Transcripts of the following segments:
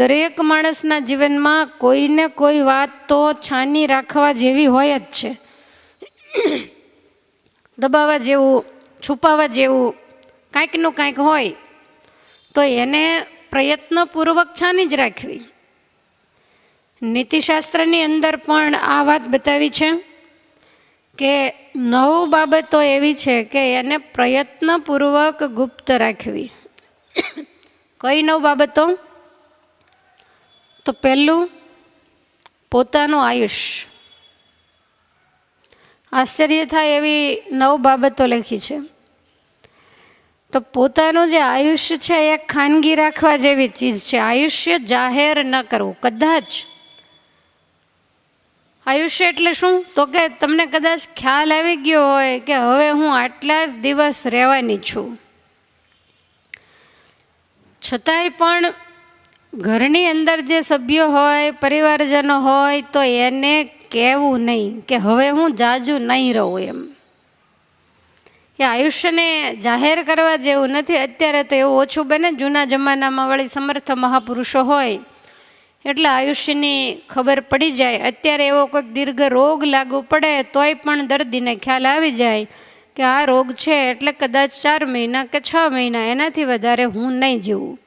દરેક માણસના જીવનમાં કોઈને કોઈ વાત તો છાની રાખવા જેવી હોય જ છે. દબાવવા જેવું, છુપાવવા જેવું કાંઈકનું કાંઈક હોય, તો એને પ્રયત્નપૂર્વક છાની જ રાખવી. નીતિશાસ્ત્રની અંદર પણ આ વાત બતાવી છે કે નવ બાબતો એવી છે કે એને પ્રયત્નપૂર્વક ગુપ્ત રાખવી. કઈ નવ બાબતો? તો પહેલું પોતાનું આયુષ્ય આશ્ચર્ય થાય એવી નવ બાબતો લખી છે. તો પોતાનું જે આયુષ્ય છે એ ખાનગી રાખવા જેવી ચીજ છે. આયુષ્ય જાહેર ન કરવું, કદાચ. આયુષ્ય એટલે શું? તો કે તમને કદાચ ખ્યાલ આવી ગયો હોય કે હવે હું આટલા જ દિવસ રહેવાની છું. છતાંય પણ ઘરની અંદર જે સભ્યો હોય, પરિવારજનો હોય, તો એને કહેવું નહીં કે હવે હું જાજુ નહીં રહું એમ. એ આયુષ્યને જાહેર કરવા જેવું નથી. અત્યારે તો એવું ઓછું બને. જૂના જમાનામાં વળી સમર્થ મહાપુરુષો હોય, એટલે આયુષ્યની ખબર પડી જાય. અત્યારે એવો કોઈક દીર્ઘ રોગ લાગુ પડે, તોય પણ દર્દીને ખ્યાલ આવી જાય કે આ રોગ છે, એટલે કદાચ ચાર મહિના કે છ મહિના એનાથી વધારે હું નહીં જીવું.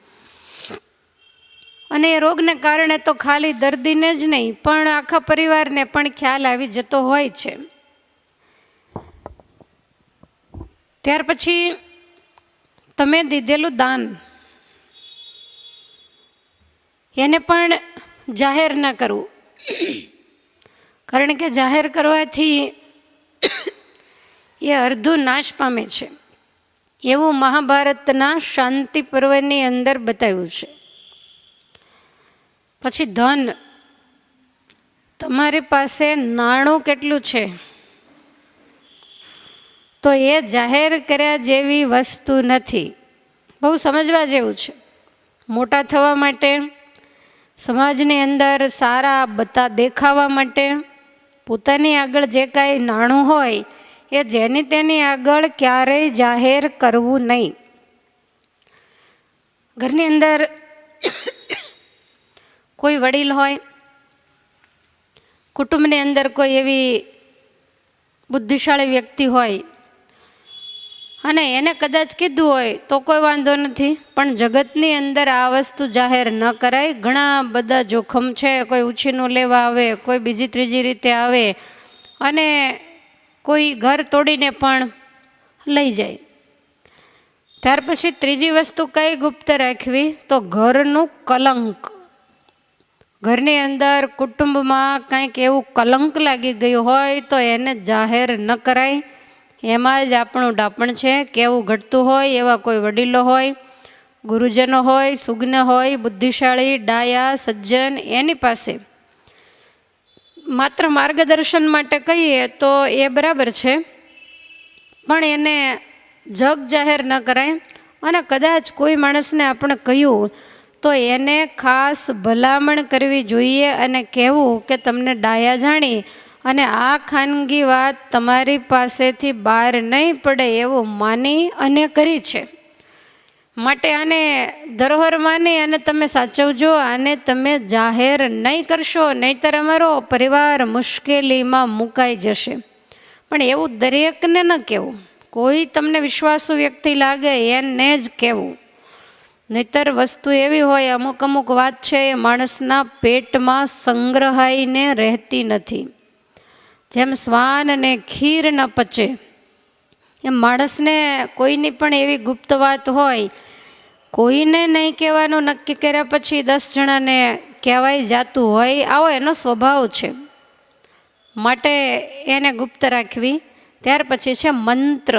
અને એ રોગને કારણે તો ખાલી દર્દીને જ નહીં, પણ આખા પરિવારને પણ ખ્યાલ આવી જતો હોય છે. ત્યાર પછી તમે દીધેલું દાન. એને પણ જાહેર ન કરવું. કારણ કે જાહેર કરવાથી એ અર્ધું નાશ પામે છે. એવું મહાભારતના શાંતિ પર્વની અંદર બતાવ્યું છે. પછી ધન, તમારી પાસે નાણું કેટલું છે? તો એ જાહેર કર્યા જેવી વસ્તુ નથી. બહુ સમજવા જેવું છે. મોટા થવા માટે, સમાજની અંદર સારા બધા દેખાવા માટે, પોતાની આગળ જે કાંઈ નાણું હોય, એ જેની તેની આગળ ક્યારેય જાહેર કરવું નહીં. ઘરની અંદર કોઈ વડીલ હોય, કુટુંબની અંદર કોઈ એવી બુદ્ધિશાળી વ્યક્તિ હોય, અને એને કદાચ કીધું હોય તો કોઈ વાંધો નથી, પણ જગતની અંદર આ વસ્તુ જાહેર ન કરાય. ઘણા બધા જોખમ છે, કોઈ ઉછીનું લેવા આવે, કોઈ બીજી ત્રીજી રીતે આવે, અને કોઈ ઘર તોડીને પણ લઈ જાય. ત્યાર પછી ત્રીજી વસ્તુ કઈ ગુપ્ત રાખવી? તો ઘરનું કલંક. ઘરની અંદર કુટુંબમાં કંઈક એવું કલંક લાગી ગયું હોય તો એને જાહેર ન કરાય. એમાં જ આપણું ડાપણ છે, કેવું ઘટતું હોય એવા કોઈ વડીલો હોય, ગુરુજનો હોય સુગ્ન હોય, બુદ્ધિશાળી, ડાયા, સજ્જન એની પાસે. માત્ર માર્ગદર્શન માટે કહીએ તો એ બરાબર છે, પણ એને જગ જાહેર ન કરાય. અને કદાચ કોઈ માણસને આપણે કહ્યું તો એને ખાસ ભલામણ કરવી જોઈએ અને કહેવું કે તમને ડાયા જાણી અને આ ખાનગી વાત તમારી પાસેથી બહાર નહીં પડે એવું માની અને કરી છે. માટે આને ધરોહર માની અને તમે સાચવજો, આને તમે જાહેર નહીં કરશો, નહીંતર અમારો પરિવાર મુશ્કેલીમાં મુકાઈ જશે. પણ એવું દરેકને ન કહેવું. કોઈ તમને વિશ્વાસુ વ્યક્તિ લાગે એને જ કહેવું. નહીતર વસ્તુ એવી હોય, અમુક અમુક વાત છે, એ માણસના પેટમાં સંગ્રહાઈને રહેતી નથી. જેમ શ્વાન અને ખીર ન પચે, એમ માણસને કોઈની પણ એવી ગુપ્ત વાત હોય, કોઈને નહીં કહેવાનું નક્કી કર્યા પછી દસ જણાને કહેવાય જાતું હોય, આવો એનો સ્વભાવ છે. માટે એને ગુપ્ત રાખવી, ત્યાર પછી છે મંત્ર.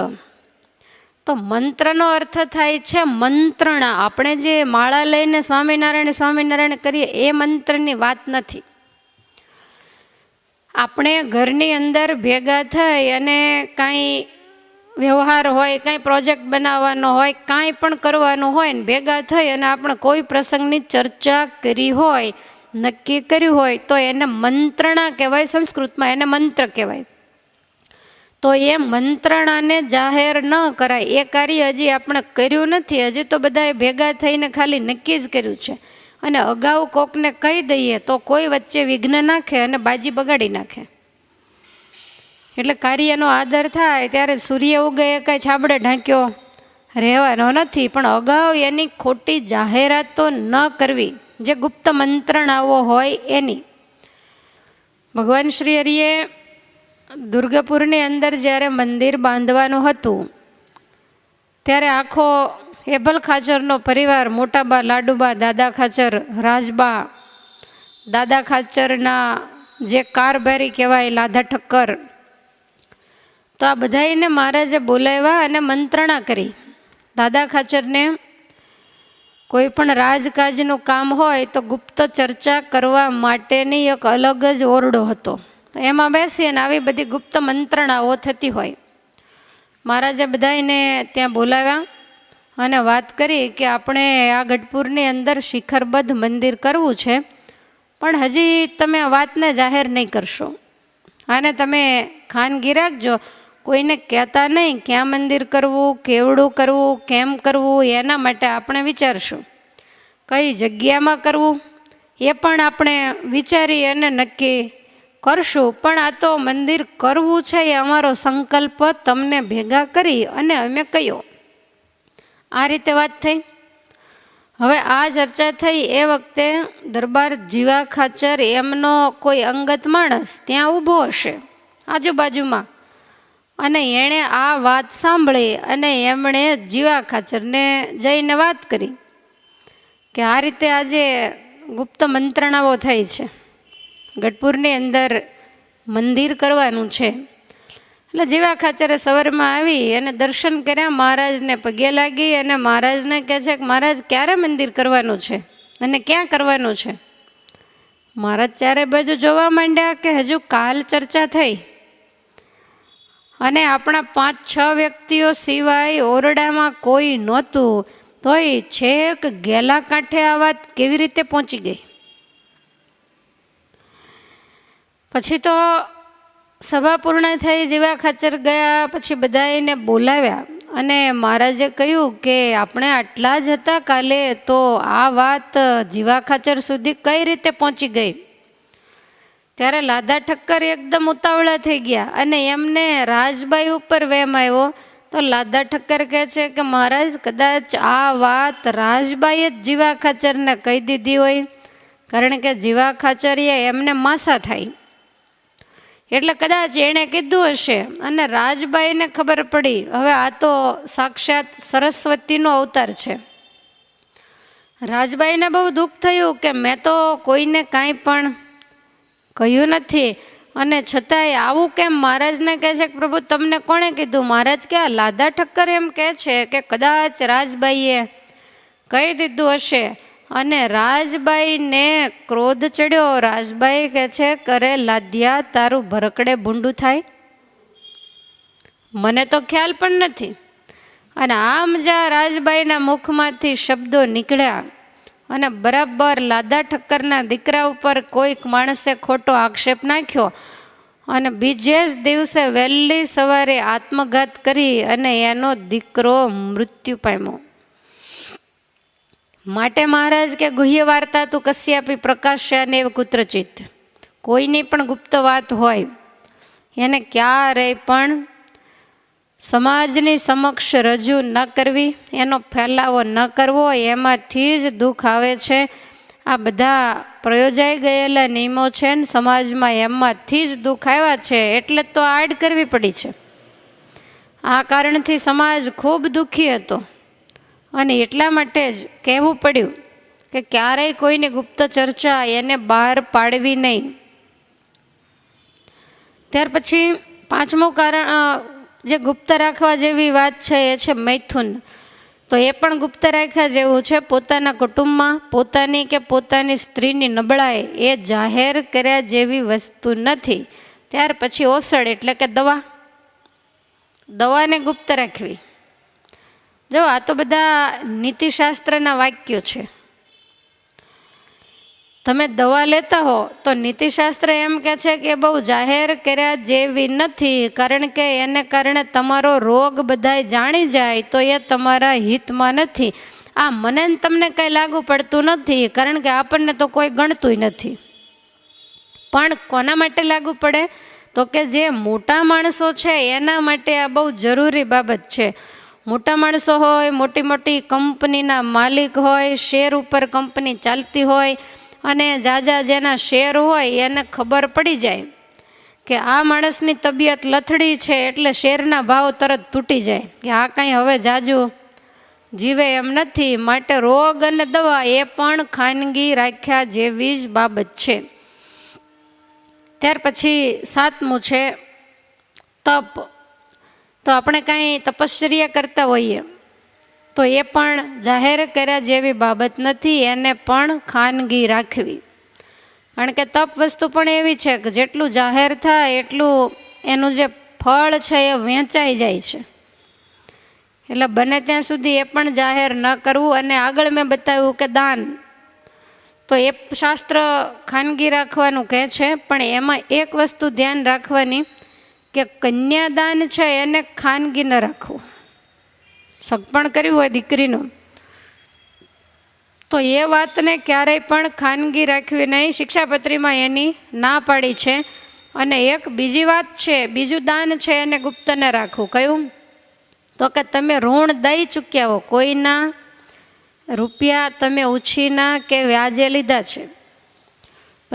તો મંત્રનો અર્થ થાય છે મંત્રણા. આપણે જે માળા લઈને સ્વામિનારાયણ સ્વામિનારાયણ કરીએ, એ મંત્રની વાત નથી. આપણે ઘરની અંદર ભેગા થઈ અને કાંઈ વ્યવહાર હોય, કાંઈ પ્રોજેક્ટ બનાવવાનો હોય, કાંઈ પણ કરવાનું હોય ને ભેગા થઈ અને આપણે કોઈ પ્રસંગની ચર્ચા કરી હોય, નક્કી કર્યું હોય, તો એને મંત્રણા કહેવાય, સંસ્કૃતમાં એને મંત્ર કહેવાય. તો એ મંત્રણાને જાહેર ન કરાય. એ કાર્ય હજી આપણે કર્યું નથી. હજી તો બધાએ ભેગા થઈને ખાલી નક્કી જ કર્યું છે. અને અગાઉ કોકને કહી દઈએ તો કોઈ વચ્ચે વિઘ્ન નાખે અને બાજી બગાડી નાખે. એટલે કાર્યનો આદર થાય ત્યારે સૂર્ય ઉગે એ કાંઈ છાબડે ઢાંક્યો રહેવાનો નથી. પણ અગાઉ એની ખોટી જાહેરાતો ન કરવી. જે ગુપ્ત મંત્રણાઓ હોય એની. ભગવાન શ્રી હરિએ દુર્ગાપુરની અંદર જ્યારે મંદિર બાંધવાનું હતું, ત્યારે આખો એબલ ખાચરનો પરિવાર, મોટાબા, લાડુબા, દાદા ખાચર, રાજબા, દાદા ખાચરના જે કારભારી કહેવાય, લાધા ઠક્કર. તો આ બધાને મહારાજે બોલાવ્યા અને મંત્રણા કરી. દાદા ખાચરને કોઈ પણ રાજકાજનું કામ હોય તો ગુપ્ત ચર્ચા કરવા માટેની એક અલગ જ ઓરડો હતો. એમાં બેસી અને આવી બધી ગુપ્ત મંત્રણાઓ થતી હોય. મહારાજે બધાને ત્યાં બોલાવ્યા અને વાત કરી કે આપણે આ ગઢપુરની અંદર શિખરબદ્ધ મંદિર કરવું છે, પણ હજી તમે વાતને જાહેર નહીં કરશો. આને તમે ખાનગી રાખજો. કોઈને કહેતા નહીં ક્યાં મંદિર કરવું, કેવડું કરવું, કેમ કરવું, એના માટે આપણે વિચારશું. કઈ જગ્યામાં કરવું, એ પણ આપણે વિચારી અને નક્કી કરશું. પણ આ તો મંદિર કરવું છે એ અમારો સંકલ્પ. તમને ભેગા કરી અને અમે કહ્યો આ રીતે વાત થઈ. હવે આ ચર્ચા થઈ એ વખતે દરબાર જીવા ખાચર એમનો કોઈ અંગત માણસ ત્યાં ઊભો હશે આજુબાજુમાં. અને એણે આ વાત સાંભળી અને એમણે જીવા ખાચરને જઈને વાત કરી કે આ રીતે આજે ગુપ્ત મંત્રણાઓ થઈ છે. ગઢપુરની અંદર મંદિર કરવાનું છે. એટલે જીવા ખાચરે સવારમાં આવી અને દર્શન કર્યા, મહારાજને પગે લાગી અને મહારાજને કહે છે કે, મહારાજ, ક્યારે મંદિર કરવાનું છે અને ક્યાં કરવાનું છે? મહારાજ ચારે બાજુ જોવા માંડ્યા કે હજુ કાલ ચર્ચા થઈ. અને આપણા પાંચ છ વ્યક્તિઓ સિવાય ઓરડામાં કોઈ નહોતું, તોય છેક ગેલા કાંઠે આ વાત કેવી રીતે પહોંચી ગઈ? પછી તો સભા પૂર્ણ થઈ જેવા ખાચર ગયા, પછી બધાને બોલાવ્યા અને મહારાજે કહ્યું કે આપણે આટલા જ હતા કાલે, તો આ વાત જીવા ખાચર સુધી કઈ રીતે પહોંચી ગઈ? ત્યારે લાદા ઠક્કર એકદમ ઉતાવળા થઈ ગયા અને એમને રાજબાઈ ઉપર વેમ આવ્યો. તો લાદા ઠક્કર કહે છે કે, મહારાજ, કદાચ આ વાત રાજબાઈએ જ જીવા ખાચરને કહી દીધી હોય, કારણ કે જીવા ખાચરીએ એમને માસા થાય. એટલે કદાચ એણે કીધું હશે. અને રાજબાઈને ખબર પડી. હવે આ તો સાક્ષાત સરસ્વતીનો અવતાર છે. રાજબાઈને બહુ દુઃખ થયું કે મેં તો કોઈને કાંઈ પણ કહ્યું નથી. અને છતાંય આવું કેમ? મહારાજને કહે છે કે, પ્રભુ, તમને કોણે કીધું? મહારાજ કે, આ લાદા ઠક્કર એમ કહે છે કે કદાચ રાજબાઈએ કહી દીધું હશે. અને રાજબાઈને ક્રોધ ચડ્યો. રાજબાઈ કહે છે, કરે લાદ્યા, તારું ભરકડે ભૂંડું થાય. મને તો ખ્યાલ પણ નથી. અને આમ જ્યાં રાજબાઈના મુખમાંથી શબ્દો નીકળ્યા. અને બરાબર લાદા ઠક્કરના દીકરા ઉપર કોઈક માણસે ખોટો આક્ષેપ નાખ્યો. અને બીજે જ દિવસે વહેલી સવારે આત્મઘાત કરી અને એનો દીકરો મૃત્યુ પામ્યો. માટે મહારાજ કે ગુહ્ય વાર્તા તું કશ્યાપી પ્રકાશ્ય અને કુત્રચિત કોઈની પણ ગુપ્ત વાત હોય, એને ક્યારેય પણ સમાજની સમક્ષ રજૂ ન કરવી, એનો ફેલાવો ન કરવો, એમાંથી જ દુઃખ આવે છે. આ બધા પ્રયોજાઈ ગયેલા નિયમો છે ને સમાજમાં એમાંથી જ દુઃખ આવ્યા છે, એટલે તો આડ કરવી પડી છે. આ કારણથી સમાજ ખૂબ દુઃખી હતો. અને એટલા માટે જ કહેવું પડ્યું કે ક્યારેય કોઈની ગુપ્ત ચર્ચા એને બહાર પાડવી નહીં. ત્યાર પછી પાંચમું કારણ જે ગુપ્ત રાખવા જેવી વાત છે એ છે મૈથુન. તો એ પણ ગુપ્ત રાખ્યા જેવું છે, પોતાના કુટુંબમાં પોતાની કે પોતાની સ્ત્રીની નબળાઈ એ જાહેર કર્યા જેવી વસ્તુ નથી. ત્યાર પછી ઓસડ એટલે કે દવા. દવાને ગુપ્ત રાખવી. જો, આ તો બધા નીતિશાસ્ત્રના વાક્યો છે. તમે દવા લેતા હો, તો નીતિશાસ્ત્ર એમ કે છે કે બહુ જાહેર કર્યા જેવી નથી, કારણ કે એને કારણે તમારો રોગ બધાય જાણી જાય, તો એ તમારા હિતમાં નથી. આ મને તમને કંઈ લાગુ પડતું નથી, કારણ કે આપણને તો કોઈ ગણતુંય નથી. પણ કોના માટે લાગુ પડે? તો કે જે મોટા માણસો છે, એના માટે આ બહુ જરૂરી બાબત છે. મોટા માણસો હોય, મોટી મોટી કંપનીના માલિક હોય, શેર ઉપર કંપની ચાલતી હોય અને જાજા જેના શેર હોય એને ખબર પડી જાય કે આ માણસની તબિયત લથડી છે એટલે શેરના ભાવ તરત તૂટી જાય કે આ કાંઈ હવે જાજુ જીવે એમ નથી. માટે રોગ અને દવા એ પણ ખાનગી રાખ્યા જેવી જ બાબત છે. ત્યાર પછી સાતમું છે તપ. તો આપણે કાંઈ તપશ્ચર્યા કરતા હોઈએ. તો એ પણ જાહેર કર્યા જેવી બાબત નથી, એને પણ ખાનગી રાખવી. કારણ કે તપ વસ્તુ પણ એવી છે કે જેટલું જાહેર થાય એટલું એનું જે ફળ છે એ વેચાઈ જાય છે. એટલે બને ત્યાં સુધી એ પણ જાહેર ન કરવું અને આગળ મેં બતાવ્યું કે દાન. તો એ શાસ્ત્ર ખાનગી રાખવાનું કહે છે, પણ એમાં એક વસ્તુ ધ્યાન રાખવાની કે કન્યાદાન છે એને ખાનગી ન રાખવું. સગપણ કર્યું હોય દીકરીનું, તો એ વાતને ક્યારેય પણ ખાનગી રાખવી નહીં. શિક્ષાપત્રીમાં એની ના પાડી છે. અને એક બીજી વાત છે, બીજું દાન છે એને ગુપ્તને રાખવું. કયું તો કે તમે ઋણ દઈ ચૂક્યા હો. કોઈના રૂપિયા તમે ઉછીના કે વ્યાજે લીધા છે.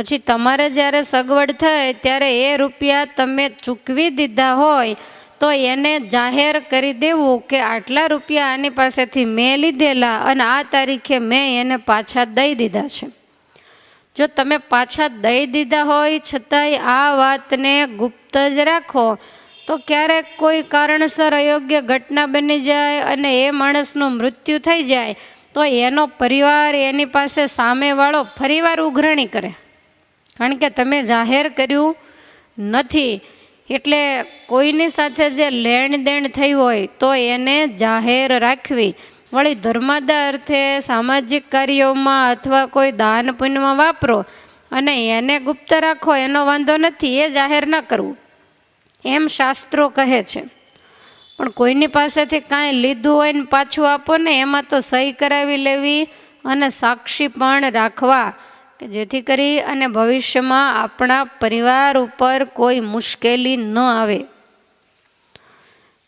પછી તમારે જ્યારે સગવડ થાય ત્યારે એ રૂપિયા તમે ચૂકવી દીધા હોય તો એને જાહેર કરી દેવું કે આટલા રૂપિયા આની પાસેથી મેં લીધેલા અને આ તારીખે મેં એને પાછા દઈ દીધા છે. જો તમે પાછા દઈ દીધા હોય છતાંય આ વાતને ગુપ્ત જ રાખો, તો ક્યારેક કોઈ કારણસર અયોગ્ય ઘટના બની જાય અને એ માણસનું મૃત્યુ થઈ જાય, તો એનો પરિવાર એની પાસે સામેવાળો ફરીવાર ઉઘરણી કરે. કારણ કે તમે જાહેર કર્યું નથી. એટલે કોઈની સાથે જે લેણ દેણ થઈ હોય તો એને જાહેર રાખવી. વળી ધર્માદા અર્થે સામાજિક કાર્યોમાં અથવા કોઈ દાન પુણ્યમાં વાપરો અને એને ગુપ્ત રાખો એનો વાંધો નથી, એ જાહેર ન કરવું. એમ શાસ્ત્રો કહે છે. પણ કોઈની પાસેથી કાંઈ લીધું હોય ને પાછું આપો ને, એમાં તો સહી કરાવી લેવી અને સાક્ષી પણ રાખવા. કે જેથી કરી અને ભવિષ્યમાં આપણા પરિવાર ઉપર કોઈ મુશ્કેલી ન આવે.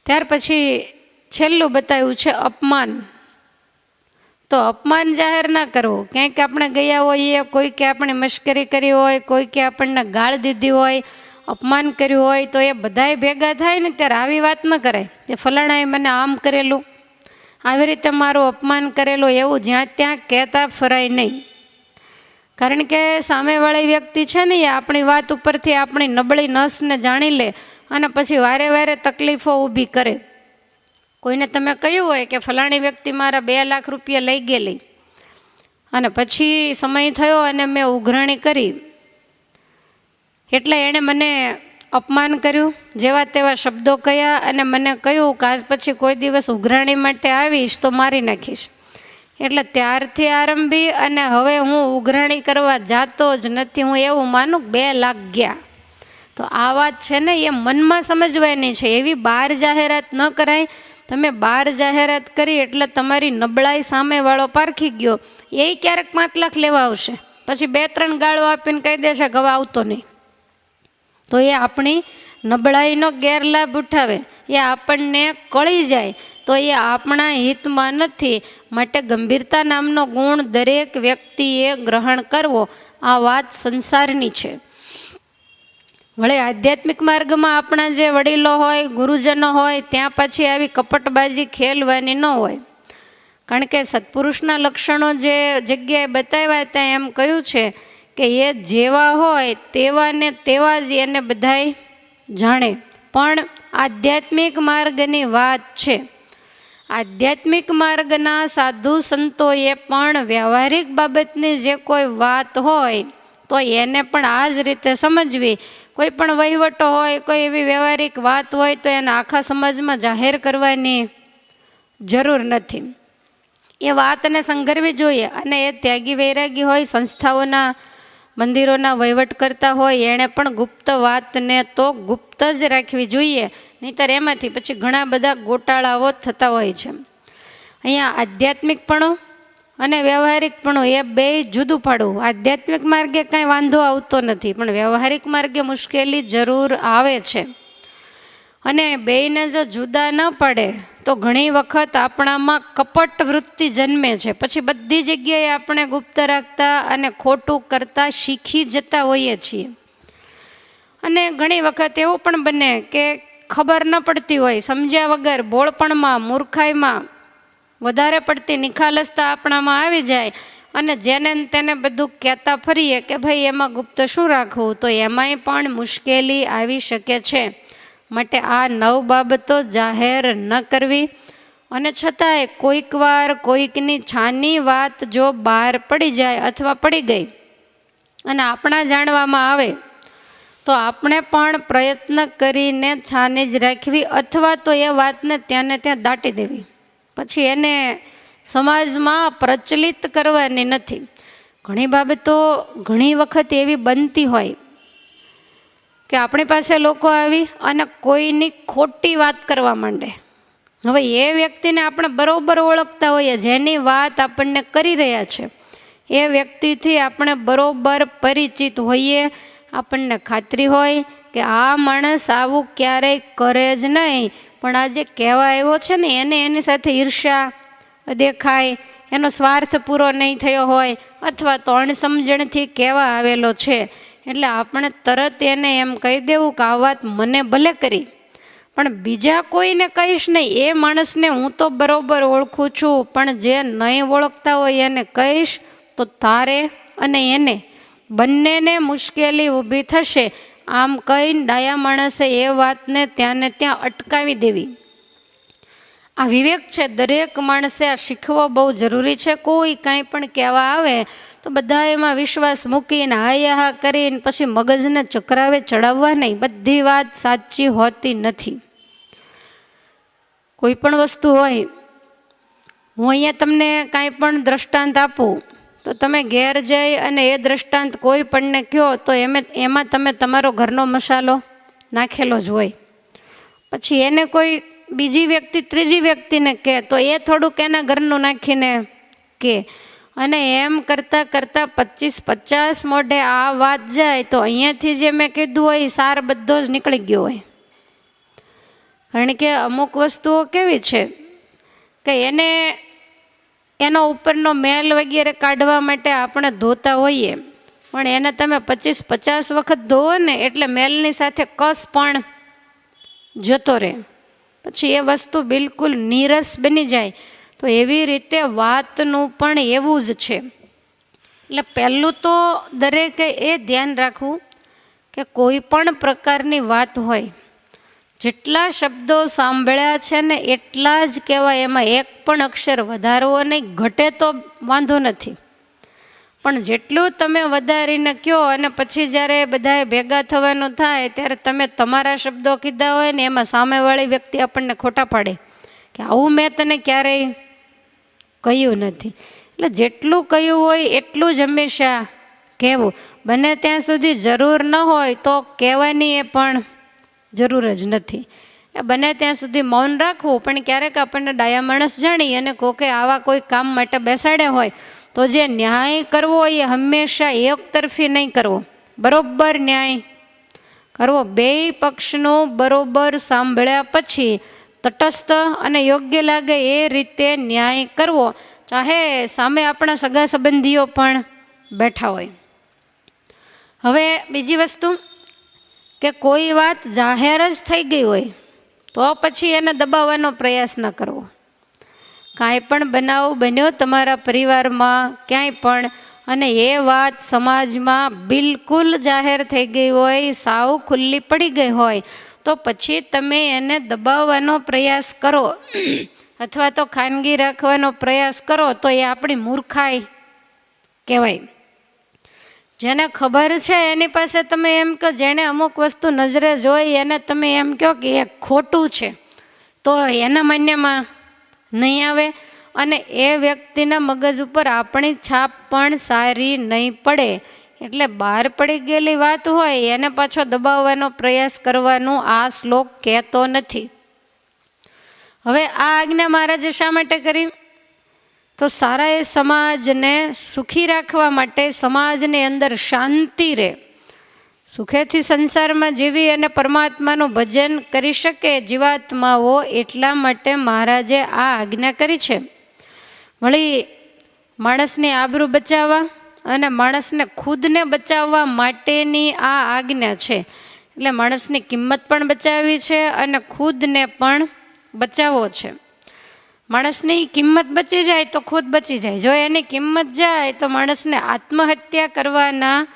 ત્યાર પછી છેલ્લું બતાવ્યું છે અપમાન. તો અપમાન જાહેર ના કરવું. ક્યાંક આપણે ગયા હોઈએ, કોઈકે આપણે મશ્કરી કરી હોય, કોઈકે આપણને ગાળ દીધી હોય, અપમાન કર્યું હોય, તો એ બધાય ભેગા થાય ને ત્યારે આવી વાત ન કરાય કે ફલાણાએ મને આમ કરેલું. આવી રીતે મારું અપમાન કરેલું એવું જ્યાં ત્યાં કહેતા ફરાય નહીં. કારણ કે સામેવાળી વ્યક્તિ છે ને એ આપણી વાત ઉપરથી આપણી નબળી નસને જાણી લે અને પછી વારે વારે તકલીફો ઊભી કરે. કોઈને તમે કહ્યું હોય કે ફલાણી વ્યક્તિ મારા બે લાખ રૂપિયા લઈ ગયેલી અને પછી સમય થયો અને મેં ઉઘરાણી કરી. એટલે એણે મને અપમાન કર્યું, જેવા તેવા શબ્દો કયા અને મને કહ્યું કે આજ પછી કોઈ દિવસ ઉઘરાણી માટે આવીશ તો મારી નાખીશ. એટલે ત્યારથી આરંભી અને હવે હું ઉઘરાણી કરવા જાતો જ નથી, હું એવું માનું બે લાખ ગયા. તો આ વાત છે ને એ મનમાં સમજવાની છે. એવી બહાર જાહેરાત ન કરાય. તમે બહાર જાહેરાત કરી એટલે તમારી નબળાઈ સામેવાળો પારખી ગયો. એ ક્યારેક પાંચ લાખ લેવા આવશે. પછી બે ત્રણ ગાળો આપીને કહી દેશે કે હવે આવતો નહીં. તો એ આપણી નબળાઈનો ગેરલાભ ઉઠાવે. એ આપણને કળી જાય. તો એ આપણા હિતમાં નથી. માટે ગંભીરતા નામનો ગુણ દરેક વ્યક્તિએ ગ્રહણ કરવો, આ વાત સંસારની છે. વળે આધ્યાત્મિક માર્ગમાં આપણા જે વડીલો હોય, ગુરુજનો હોય, ત્યાં પછી આવી કપટબાજી, ખેલવાની ન હોય. કારણ કે સત્પુરુષના લક્ષણો જે જગ્યાએ બતાવ્યા ત્યાં એમ કહ્યું છે કે એ જેવા હોય તેવા ને તેવા જ એને બધાય જાણે. પણ આધ્યાત્મિક માર્ગની વાત છે. આધ્યાત્મિક માર્ગના સાધુ સંતોએ પણ વ્યવહારિક બાબતની જે કોઈ વાત હોય, તો એને પણ આ જ રીતે સમજવી. કોઈ પણ વહીવટો હોય, કોઈ એવી વ્યવહારિક વાત હોય, તો એને આખા સમાજમાં જાહેર કરવાની જરૂર નથી. એ વાતને સંગરવી જોઈએ અને એ ત્યાગી વૈરાગી હોય, સંસ્થાઓના, મંદિરોના વહીવટ કરતા હોય, એણે પણ ગુપ્ત વાતને તો ગુપ્ત જ રાખવી જોઈએ. નહીંતર એમાંથી પછી ઘણા બધા ગોટાળાઓ થતા હોય છે. અહીંયા આધ્યાત્મિકપણો અને વ્યવહારિકપણો એ બે જુદું પાડવું. આધ્યાત્મિક માર્ગે કાંઈ વાંધો આવતો નથી, પણ વ્યવહારિક માર્ગે મુશ્કેલી જરૂર આવે છે. અને બેયને જો જુદા ન પડે, તો ઘણી વખત આપણામાં કપટ વૃત્તિ જન્મે છે. પછી બધી જગ્યાએ આપણે ગુપ્ત રાખતા અને ખોટું કરતા શીખી જતા હોઈએ છીએ. અને ઘણી વખત એવું પણ બને કે ખબર ન પડતી હોય, સમજ્યા વગર બોળપણમાં, મૂર્ખાઈમાં વધારે પડતી નિખાલસતા આપણામાં આવી જાય અને જેને તેને બધું કહેતા ફરીએ કે ભાઈ એમાં ગુપ્ત શું રાખવું? તો એમાંય પણ મુશ્કેલી આવી શકે છે. માટે આ નવ બાબતો જાહેર ન કરવી. અને છતાંય કોઈક વાર કોઈકની છાની વાત જો બહાર પડી જાય અથવા પડી ગઈ અને આપણા જાણવામાં આવે તો આપણે પણ પ્રયત્ન કરીને છાની જ રાખવી અથવા તો એ વાતને ત્યાંને ત્યાં દાટી દેવી. પછી એને સમાજમાં પ્રચલિત કરવાની નથી. ઘણી બાબતો ઘણી વખત એવી બનતી હોય કે આપણી પાસે લોકો આવી અને કોઈની ખોટી વાત કરવા માંડે. હવે એ વ્યક્તિને આપણે બરોબર ઓળખતા હોઈએ, જેની વાત આપણને કરી રહ્યા છે, એ વ્યક્તિથી આપણે બરોબર પરિચિત હોઈએ આપણને ખાતરી હોય કે આ માણસ આવું ક્યારેય કરે જ નહીં. પણ આ જે કહેવા આવ્યો છે ને, એને એની સાથે ઈર્ષ્યા દેખાય. એનો સ્વાર્થ પૂરો નહીં થયો હોય અથવા તો અણસમજણથી કહેવા આવેલો છે. એટલે આપણે તરત એને એમ કહી દેવું કે આ વાત મને ભલે કરી, પણ બીજા કોઈને કહીશ નહીં. એ માણસને હું તો બરાબર ઓળખું છું, પણ જે નહીં ઓળખતા હોય એને કહીશ તો તારે અને એને બંનેને મુશ્કેલી ઊભી થશે. આમ કહીને ડાયા માણસે એ વાતને ત્યાંને ત્યાં અટકાવી દેવી. આ વિવેક છે, દરેક માણસે આ શીખવો બહુ જરૂરી છે. કોઈ કાંઈ પણ કહેવા આવે, તો બધા એમાં વિશ્વાસ મૂકીને હાય હા કરીને પછી મગજને ચક્રાવે, ચડાવવા નહીં. બધી વાત સાચી હોતી નથી. કોઈ પણ વસ્તુ હોય, હું અહીંયા તમને કાંઈ પણ દ્રષ્ટાંત આપું. તો તમે ઘેર જઈ અને એ દ્રષ્ટાંત કોઈ પણને કહો તો એમે, એમાં તમે તમારો ઘરનો મસાલો નાખેલો જ હોય. પછી એને કોઈ બીજી વ્યક્તિ, ત્રીજી વ્યક્તિને કહે તો એ થોડુંક એના ઘરનું નાખીને કહે અને એમ કરતાં કરતાં પચીસ, પચાસ મોઢે આ વાત જાય, તો અહીંયાથી જે મેં કીધું હોય સાર બધો જ નીકળી ગયો હોય. કારણ કે અમુક વસ્તુઓ કેવી છે કે એને એનો ઉપરનો મેલ વગેરે કાઢવા માટે આપણે ધોતા હોઈએ. પણ એને તમે પચીસ પચાસ વખત ધોવો ને એટલે મેલની સાથે કસ પણ જતો રહે. પછી એ વસ્તુ બિલકુલ નીરસ બની જાય. તો એવી રીતે વાતનું પણ એવું જ છે. એટલે પહેલું તો દરેકે એ ધ્યાન રાખવું કે કોઈ પણ પ્રકારની વાત હોય. જેટલા શબ્દો સાંભળ્યા છે ને એટલા જ કહેવાય એમાં એક પણ અક્ષર વધારવો નહીં, ઘટે તો વાંધો નથી. પણ જેટલું તમે વધારીને કહો અને પછી જ્યારે બધાએ ભેગા થવાનું થાય ત્યારે તમે તમારા શબ્દો કીધા હોય ને એમાં સામેવાળી વ્યક્તિ આપણને ખોટા પાડે કે આવું મેં તને ક્યારેય કહ્યું નથી. એટલે જેટલું કહ્યું હોય એટલું જ હંમેશા કહેવું. બને ત્યાં સુધી જરૂર ન હોય તો કહેવાની એ પણ જરૂર જ નથી. એ બને ત્યાં સુધી મૌન રાખવું, પણ ક્યારેક આપણને ડાયા માણસ જાણી અને કોકે આવા કોઈ કામ માટે બેસાડ્યા હોય, તો જે ન્યાય કરવો એ હંમેશા એક તરફી નહીં કરવો. બરોબર ન્યાય કરવો. બે પક્ષનો બરોબર સાંભળ્યા પછી તટસ્થ અને યોગ્ય લાગે એ રીતે ન્યાય કરવો, ચાહે સામે આપણા સગા સંબંધીઓ પણ બેઠા હોય. હવે બીજી વસ્તુ કે કોઈ વાત જાહેર જ થઈ ગઈ હોય, તો પછી એને દબાવવાનો પ્રયાસ ન કરવો. કાંઈ પણ બનાવ બન્યો તમારા પરિવારમાં ક્યાંય પણ, અને એ વાત સમાજમાં બિલકુલ જાહેર થઈ ગઈ હોય, સાવ ખુલ્લી પડી ગઈ હોય, તો પછી તમે એને દબાવવાનો પ્રયાસ કરો. અથવા તો ખાનગી રાખવાનો પ્રયાસ કરો, તો એ આપણી મૂર્ખાઈ કહેવાય. જેને ખબર છે એની પાસે તમે એમ કહો, જેણે અમુક વસ્તુ નજરે જોઈ, એને તમે એમ કહો કે એ ખોટું છે, તો એના માન્યમાં નહીં આવે. અને એ વ્યક્તિના મગજ ઉપર આપણી છાપ પણ સારી નહીં પડે. એટલે બહાર પડી ગયેલી વાત હોય, એને પાછો દબાવવાનો પ્રયાસ કરવાનો આ શ્લોક કહેતો નથી. હવે આ આજ્ઞા મહારાજે શા માટે કરી? તો સારા એ સમાજને સુખી રાખવા માટે સમાજની અંદર શાંતિ રહે. સુખેથી સંસારમાં જીવી અને પરમાત્માનું ભજન કરી શકે જીવાત્માઓ એટલા માટે મહારાજે આ આજ્ઞા કરી છે. વળી માણસની આબરૂ બચાવવા અને માણસને ખુદને બચાવવા માટેની આ આજ્ઞા છે. એટલે માણસની કિંમત પણ બચાવી છે અને ખુદને પણ બચાવવો છે. માણસની કિંમત બચી જાય તો ખુદ બચી જાય. જો એની કિંમત જાય તો માણસને આત્મહત્યા કરવાના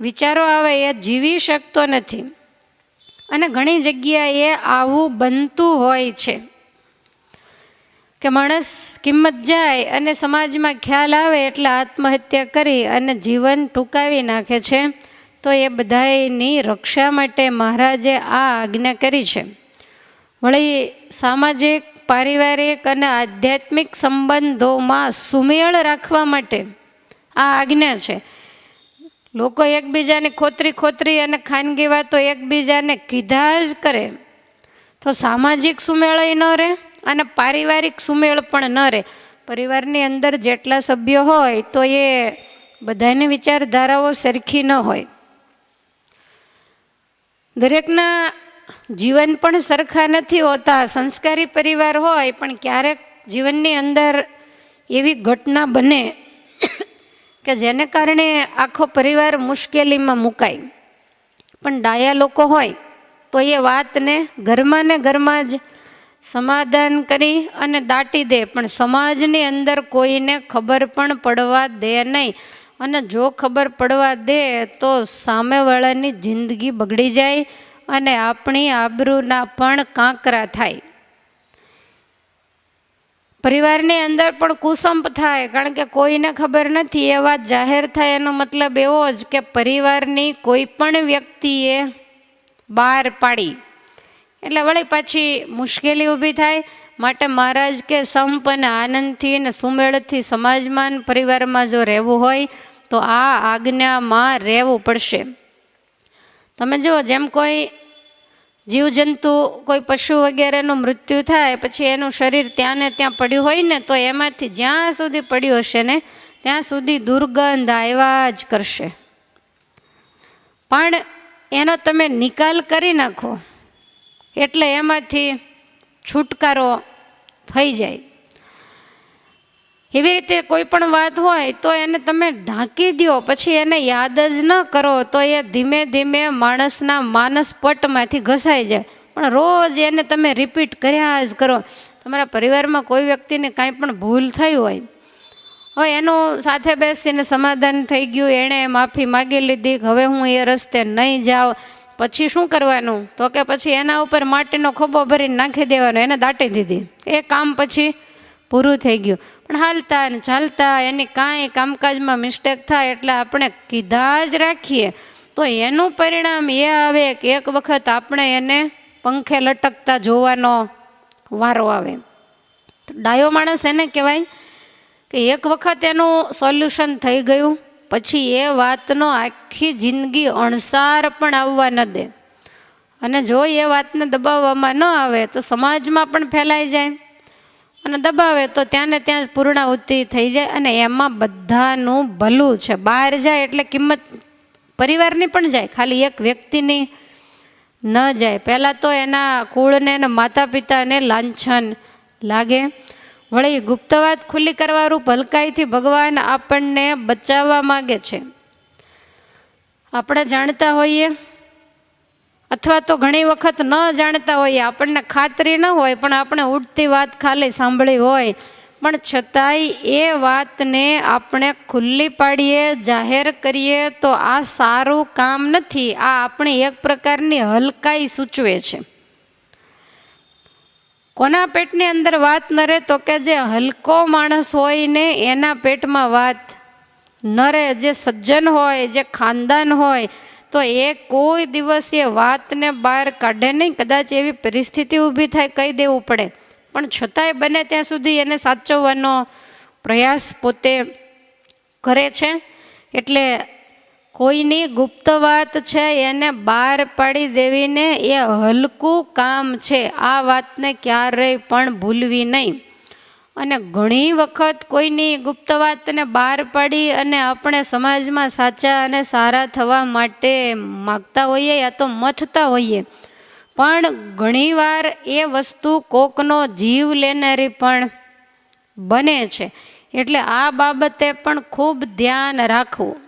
વિચારો આવે એ જીવી શકતો નથી. અને ઘણી જગ્યાએ આવું બનતું હોય છે કે માણસ કિંમત જાય અને સમાજમાં ખ્યાલ આવે એટલે આત્મહત્યા કરી અને જીવન ટૂંકાવી નાખે છે, તો એ બધાની રક્ષા માટે મહારાજે આ આજ્ઞા કરી છે. વળી સામાજિક પારિવારિક અને આધ્યાત્મિક સંબંધોમાં સુમેળ રાખવા માટે આ આજ્ઞા છે. લોકો એકબીજાને ખોતરી ખોતરી અને ખાનગી વાતો એકબીજાને કીધા જ કરે. તો સામાજિક સુમેળય ન રહે અને પારિવારિક સુમેળ પણ ન રહે. પરિવારની અંદર જેટલા સભ્યો હોય તો એ બધાની વિચારધારાઓ સરખી ન હોય. દરેકના જીવન પણ સરખા નથી હોતા. સંસ્કારી પરિવાર હોય, પણ ક્યારેક જીવનની અંદર એવી ઘટના બને કે જેને કારણે આખો પરિવાર મુશ્કેલીમાં મુકાય. પણ ડાયા લોકો હોય, તો એ વાતને ઘરમાં ને ઘરમાં જ સમાધાન કરી અને દાટી દે. પણ સમાજની અંદર કોઈને ખબર પણ પડવા દે નહીં. અને જો ખબર પડવા દે, તો સામેવાળાની જિંદગી બગડી જાય અને આપણી આબરૂના પણ કાંકરા થાય. પરિવારની અંદર પણ કુસંપ થાય, કારણ કે કોઈને ખબર નથી, એ વાત જાહેર થાય એનો મતલબ એવો જ કે પરિવારની કોઈ પણ વ્યક્તિએ બહાર પાડી. એટલે વળી પાછી મુશ્કેલી ઊભી થાય. માટે મહારાજ કે સંપ અને આનંદથી ને સુમેળથી સમાજમાં પરિવારમાં જો રહેવું હોય, તો આ આજ્ઞામાં રહેવું પડશે. તમે જુઓ, જેમ કોઈ જીવજંતુ, કોઈ પશુ વગેરેનું મૃત્યુ થાય, પછી એનું શરીર ત્યાં ને ત્યાં પડ્યું હોય ને, તો એમાંથી જ્યાં સુધી પડ્યું હશે ને, ત્યાં સુધી દુર્ગંધ આવ્યા જ કરશે. પણ એનો તમે નિકાલ કરી નાખો, એટલે એમાંથી છુટકારો થઈ જાય. એવી રીતે કોઈ પણ વાત હોય તો એને તમે ઢાંકી દો પછી એને યાદ જ ન કરો તો એ ધીમે ધીમે માણસના માનસ પટમાંથી ઘસાઈ જાય. પણ રોજ એને તમે રિપીટ કર્યા જ કરો. તમારા પરિવારમાં કોઈ વ્યક્તિને કાંઈ પણ ભૂલ થઈ હોય, હવે એનું સાથે બેસીને સમાધાન થઈ ગયું, એણે માફી માગી લીધી હવે હું એ રસ્તે નહીં જાઉં. પછી શું કરવાનું? તો કે પછી એના ઉપર માટીનો ખોબો ભરીને નાખી દેવાનો, એને દાટી દીધી. એ કામ પછી પૂરું થઈ ગયું. પણ હાલતા ને ચાલતા એની કાંઈ કામકાજમાં મિસ્ટેક થાય એટલે આપણે કીધા જ રાખીએ. તો એનું પરિણામ એ આવે કે એક વખત આપણે એને પંખે લટકતા જોવાનો વારો આવે. તો ડાયો માણસ એને કહેવાય કે એક વખત એનું સોલ્યુશન થઈ ગયું, પછી એ વાતનો આખી જિંદગી અણસાર પણ આવવા ન દે. અને જો એ વાતને દબાવવામાં ન આવે તો સમાજમાં પણ ફેલાઈ જાય. અને દબાવે તો ત્યાં ને ત્યાં જ પૂર્ણાહુતિ થઈ જાય અને એમાં બધાનું ભલું છે. બહાર જાય એટલે કિંમત પરિવારની પણ જાય. ખાલી એક વ્યક્તિની ન જાય. પહેલાં તો એના કુળને અને માતા પિતાને લાંછન લાગે. વળી ગુપ્તવાદ ખુલ્લી કરવાનું ભલકાઈથી ભગવાન આપણને બચાવવા માગે છે. આપણે જાણતા હોઈએ અથવા તો ઘણી વખત ન જાણતા હોઈએ આપણને ખાતરી ન હોય, પણ આપણે ઉઠતી વાત ખાલી સાંભળી હોય. પણ છતાંય એ વાતને આપણે ખુલ્લી પાડીએ, જાહેર કરીએ, તો આ સારું કામ નથી. આ આપણી એક પ્રકારની હલકાઈ સૂચવે છે. કોના પેટની અંદર વાત ન રહે, તો કે જે હલકો માણસ હોય ને એના પેટમાં વાત ન રહે. જે સજ્જન હોય, જે ખાનદાન હોય તો એ કોઈ દિવસ એ વાતને બહાર કાઢે નહીં. કદાચ એવી પરિસ્થિતિ ઊભી થાય, કહી દેવું પડે. પણ છતાંય બને ત્યાં સુધી એને સાચવવાનો પ્રયાસ પોતે કરે છે. એટલે કોઈની ગુપ્ત વાત છે એને બહાર પાડી દેવીને એ હલકું કામ છે. આ વાતને ક્યારેય પણ ભૂલવી નહીં. અને ઘણી વખત કોઈની ગુપ્ત વાતને બહાર પાડી અને આપણે સમાજમાં સાચા અને સારા થવા માટે માગતા હોઈએ યા તો મથતા હોઈએ. પણ ઘણીવાર એ વસ્તુ કોકનો જીવ લેનારી પણ બને છે. એટલે આ બાબતે પણ ખૂબ ધ્યાન રાખવું.